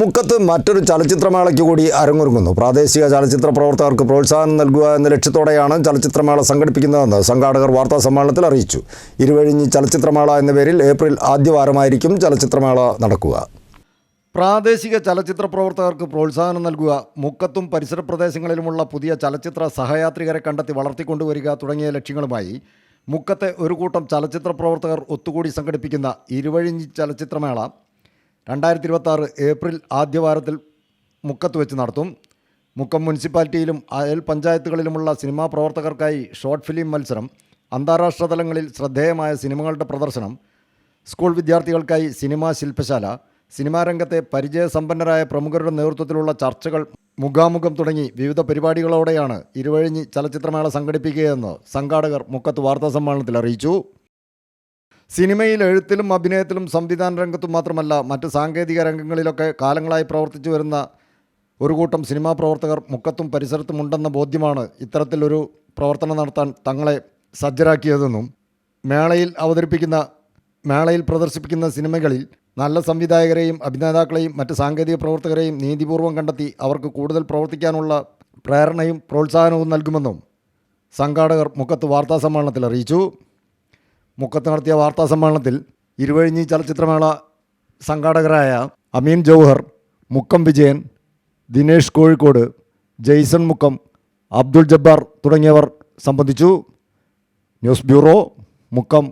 മുക്കത്ത് മറ്റൊരു ചലച്ചിത്രമേളയ്ക്ക് കൂടി അരങ്ങൊരുങ്ങുന്നു. പ്രാദേശിക ചലച്ചിത്ര പ്രവർത്തകർക്ക് പ്രോത്സാഹനം നൽകുക എന്ന ലക്ഷ്യത്തോടെയാണ് ചലച്ചിത്രമേള സംഘടിപ്പിക്കുന്നതെന്ന് സംഘാടകർ വാർത്താ സമ്മേളനത്തിൽ അറിയിച്ചു. ഇരുവഴിഞ്ഞി ചലച്ചിത്രമേള എന്ന പേരിൽ ഏപ്രിൽ ആദ്യവാരമായിരിക്കും ചലച്ചിത്രമേള നടക്കുക. പ്രാദേശിക ചലച്ചിത്ര പ്രവർത്തകർക്ക് പ്രോത്സാഹനം നൽകുക മുക്കത്തും പരിസര പ്രദേശങ്ങളിലുമുള്ള പുതിയ ചലച്ചിത്ര സഹയാത്രികരെ കണ്ടെത്തി വളർത്തിക്കൊണ്ടുവരിക തുടങ്ങിയ ലക്ഷ്യങ്ങളുമായി മുക്കത്തെ ഒരു കൂട്ടം ചലച്ചിത്ര പ്രവർത്തകർ ഒത്തുകൂടി സംഘടിപ്പിക്കുന്ന ഇരുവഴിഞ്ഞി ചലച്ചിത്രമേള രണ്ടായിരത്തി ഇരുപത്തി ഏപ്രിൽ ആദ്യവാരത്തിൽ മുക്കത്ത് വെച്ച് നടത്തും. മുക്കം മുനിസിപ്പാലിറ്റിയിലും അയൽ പഞ്ചായത്തുകളിലുമുള്ള സിനിമാ പ്രവർത്തകർക്കായി ഷോർട്ട് ഫിലിം മത്സരം അന്താരാഷ്ട്ര തലങ്ങളിൽ ശ്രദ്ധേയമായ സിനിമകളുടെ പ്രദർശനം സ്കൂൾ വിദ്യാർത്ഥികൾക്കായി സിനിമാ ശില്പശാല സിനിമാ രംഗത്തെ പരിചയസമ്പന്നരായ പ്രമുഖരുടെ നേതൃത്വത്തിലുള്ള ചർച്ചകൾ മുഖാമുഖം തുടങ്ങി വിവിധ പരിപാടികളോടെയാണ് ഇരുവഴിഞ്ഞി ചലച്ചിത്രമേള സംഘടിപ്പിക്കുകയെന്ന് സംഘാടകർ മുക്കത്ത് വാർത്താ സമ്മേളനത്തിൽ അറിയിച്ചു. സിനിമയിൽ എഴുത്തിലും അഭിനയത്തിലും സംവിധാന രംഗത്തും മാത്രമല്ല മറ്റ് സാങ്കേതിക രംഗങ്ങളിലൊക്കെ കാലങ്ങളായി പ്രവർത്തിച്ചു വരുന്ന ഒരു കൂട്ടം സിനിമാ പ്രവർത്തകർ മുക്കത്തും പരിസരത്തും ഉണ്ടെന്ന ബോധ്യമാണ് ഇത്തരത്തിലൊരു പ്രവർത്തനം നടത്താൻ തങ്ങളെ സജ്ജരാക്കിയതെന്നും മേളയിൽ അവതരിപ്പിക്കുന്ന മേളയിൽ പ്രദർശിപ്പിക്കുന്ന സിനിമകളിൽ നല്ല സംവിധായകരെയും അഭിനേതാക്കളെയും മറ്റ് സാങ്കേതിക പ്രവർത്തകരെയും നീതിപൂർവം കണ്ടെത്തി അവർക്ക് കൂടുതൽ പ്രവർത്തിക്കാനുള്ള പ്രേരണയും പ്രോത്സാഹനവും നൽകുമെന്നും സംഘാടകർ മുക്കത്ത് വാർത്താ സമ്മേളനത്തിൽ അറിയിച്ചു. മുക്കത്ത് നടത്തിയ വാർത്താ സമ്മേളനത്തിൽ ഇരുവഴിഞ്ഞി ചലച്ചിത്രമേള സംഘാടകരായ അമീൻ ജൗഹർ മുക്കം വിജയൻ ദിനേഷ് കോഴിക്കോട് ജെയ്സൺ മുക്കം അബ്ദുൾ ജബ്ബാർ തുടങ്ങിയവർ സംബന്ധിച്ചു. News bureau Mukkam.